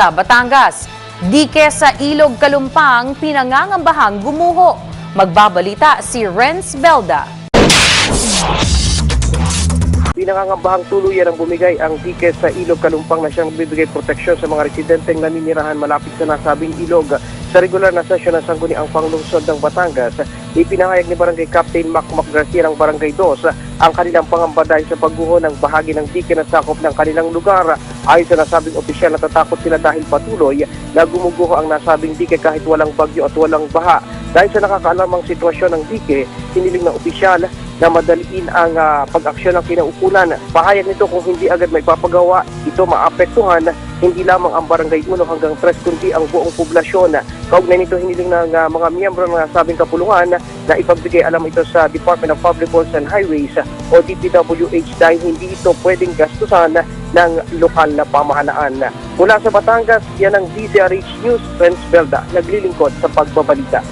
sa Batangas. Dike sa Ilog Kalumpang pinangangambahang gumuho. Magbabalita si Renz Belda. Pinangangambahang tuluyan ang bumigay ang dike sa ilog Kalumpang na siyang magbibigay proteksyon sa mga residenteng naninirahan malapit sa nasabing ilog. Sa regular na sesyon ng sangguniang panglungsod ng Batangas, ipinahayag ni Barangay Captain Mac Mac ng Barangay 2 ang kanilang pangamba dahil sa pagguho ng bahagi ng dike na sakop ng kanilang lugar. Ayon sa nasabing opisyal, natatakot sila dahil patuloy na gumuguho ang nasabing dike kahit walang bagyo at walang baha. Dahil sa nakakaalamang sitwasyon ng dike, hiniling ng opisyal na madaliin ang ah, pag-aksyon ng kinaukulan. Pahayag nito kung hindi agad may papagawa, ito maapektuhan hindi lamang ang barangay 1 hanggang 3 kundi ang buong poblasyon. Kaugnay nito hiniling ng ah, mga miyembro ng nasabing kapulungan na ipagbigay alam ito sa Department of Public Works and Highways o DPWH dahil hindi ito pwedeng gastusan ng lokal na pamahalaan. Mula sa Batangas, yan ang DZRH News, Friends Belda, naglilingkod sa pagbabalita.